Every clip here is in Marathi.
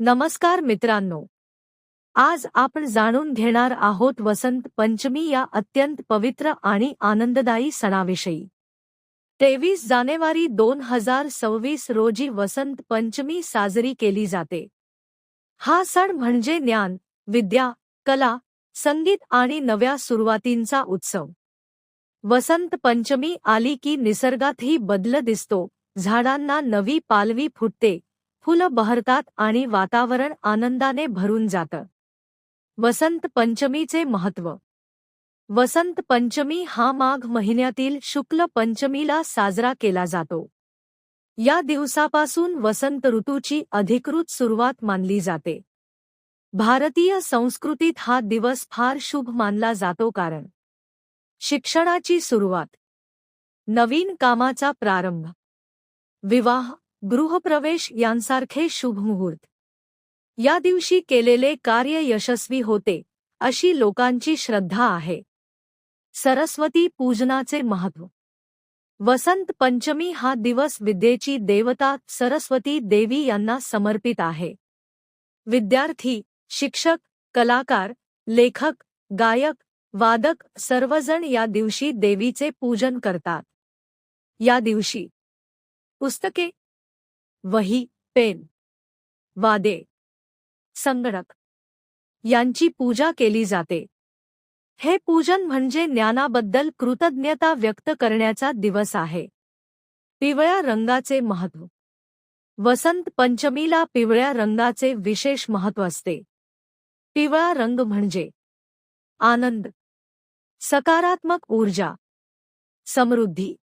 नमस्कार मित्रांनो. आज आपण जाणून घेणार आहोत वसंत पंचमी या अत्यंत पवित्र आणि आनंददायी सणाविषयी. तेवीस जानेवारी दोन हजार सव्वीस रोजी वसंत पंचमी साजरी केली जाते. हा सण म्हणजे ज्ञान विद्या कला संगीत आणि नव्या सुरुवातींचा उत्सव. वसंत पंचमी आली की निसर्गातही बदल दिसतो झाडांना नवी पालवी फुटते फुलं बहरतात आणि वातावरण आनंदाने भरून जातं. वसंत पंचमीचे महत्त्व. वसंत पंचमी हा माघ महिन्यातील शुक्ल पंचमीला साजरा केला जातो. या दिवसापासून वसंत ऋतूची अधिकृत सुरुवात मानली जाते. भारतीय संस्कृतीत हा दिवस फार शुभ मानला जातो कारण शिक्षणाची सुरुवात. नवीन कामाचा प्रारंभ. विवाह गृहप्रवेश यांसारखे शुभमुहूर्त. या दिवशी केलेले कार्य यशस्वी होते अशी लोकांची श्रद्धा आहे. सरस्वती पूजनाचे महत्त्व वसंत पंचमी हा दिवस विद्येची देवता सरस्वती देवी यांना समर्पित आहे. विद्यार्थी शिक्षक कलाकार लेखक गायक वादक सर्वजण या दिवशी देवीचे पूजन करतात. या दिवशी पुस्तके वही पेन. वादे. संगणक. यांची पूजा केली जाते. हे पूजन म्हणजे ज्ञानाबद्दल कृतज्ञता व्यक्त करण्याचा दिवस आहे. पिवळ्या रंगाचे महत्त्व. वसंत पंचमीला पिवळ्या रंगाचे विशेष महत्त्व असते. पिवळा रंग म्हणजे आनंद. सकारात्मक ऊर्जा. समृद्धी.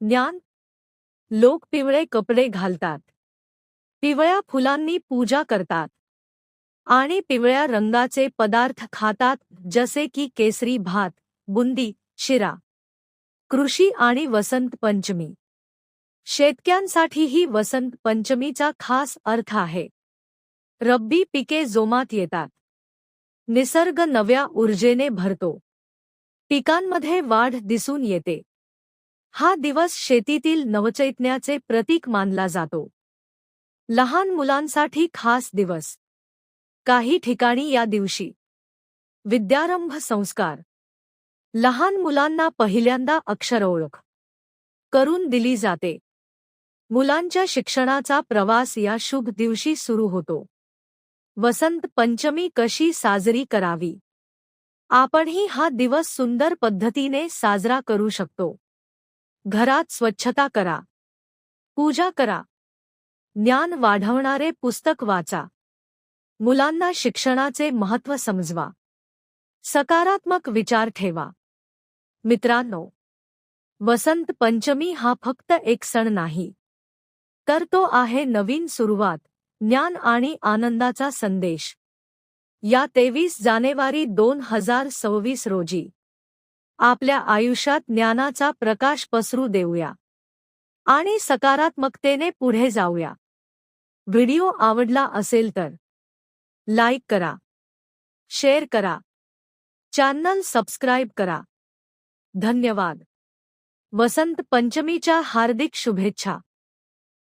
ज्ञान लोक पिवळे कपडे घालतात. पिवळ्या फुलांनी पूजा करतात. आणि पिवळ्या रंगाचे पदार्थ खातात जसे की केसरी भात बुंदी शिरा. कृषी आणि वसंत पंचमी. शेतक्यांसाठीही वसंत पंचमीचा खास अर्थ आहे. रब्बी पिके जोमात येतात. निसर्ग नव्या ऊर्जेने भरतो. पिकांमध्ये वाढ दिसून येते. हा दिवस शेतीतील नवचैतन्याचे प्रतीक मानला जातो. लहान मुलांसाठी खास दिवस. काही ठिकाणी या दिवशी. विद्यारंभ संस्कार. लहान मुलांना पहिल्यांदा अक्षर ओळख. करून दिली जाते. मुलांच्या शिक्षणाचा प्रवास या शुभ दिवशी सुरू होतो. वसंत पंचमी कशी साजरी करावी? आपणही हा दिवस सुंदर पद्धतीने साजरा करू शकतो. घरात स्वच्छता करा. पूजा करा. ज्ञान वाढवणारे पुस्तक वाचा. मुलांना शिक्षणाचे महत्त्व समजवा. सकारात्मक विचार ठेवा. मित्रांनो वसंत पंचमी हा फक्त एक सण नाही तर तो आहे नवीन सुरुवात ज्ञान आणि आनंदाचा संदेश. या तेवीस जानेवारी दोन हजार सव्वीस रोजी आपल्या आयुष्यात ज्ञानाचा प्रकाश पसरू देऊया. आणि सकारात्मकतेने पुढे जाऊया. व्हिडिओ आवडला असेल तर लाईक करा. शेअर करा. चॅनल सबस्क्राईब करा. धन्यवाद. वसंत पंचमीच्या हार्दिक शुभेच्छा.